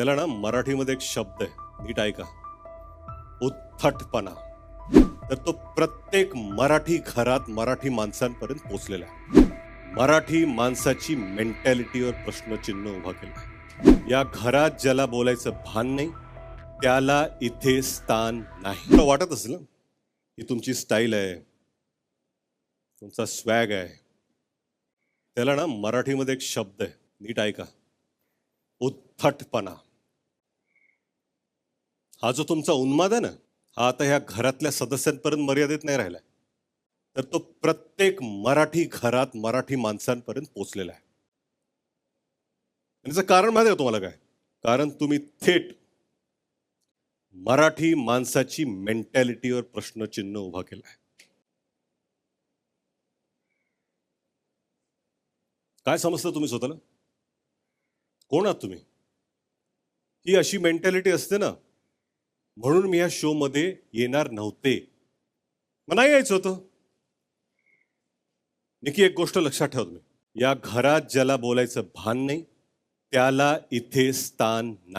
त्याला ना मराठीमध्ये एक शब्द आहे. नीट ऐका. उत्थटपणा तर तो प्रत्येक मराठी घरात मराठी माणसांपर्यंत पोचलेला आहे. मराठी माणसाची मेंटॅलिटीवर प्रश्नचिन्ह उभा केला या घरात ज्याला बोलायचं भान नाही त्याला इथे स्थान नाही. तुला वाटत असेल ना? ही तुमची स्टाईल आहे. तुमचा स्वॅग आहे. त्याला ना मराठीमध्ये एक शब्द आहे. नीट ऐका. उत्थटपणा हा जो तुमचा उन्माद आहे ना हा आता ह्या घरातल्या सदस्यांपर्यंत मर्यादित नाही राहिलाय. तर तो प्रत्येक मराठी घरात मराठी माणसांपर्यंत पोचलेला आहे. याचं कारण माहिती आहे तुम्हाला काय? कारण तुम्ही थेट मराठी माणसाची मेंटॅलिटीवर प्रश्नचिन्ह उभा केला आहे काय समजतं तुम्ही स्वतःला? कोण आहात तुम्ही? ही अशी मेंटॅलिटी असते ना म्हणून मी या शोमध्ये येणार नव्हते. मला नाही यायचं होतं. निकी एक गोष्ट लक्षात ठेव तुम्ही. या घरात ज्याला बोलायचं भान नाही त्याला इथे स्थान नाही.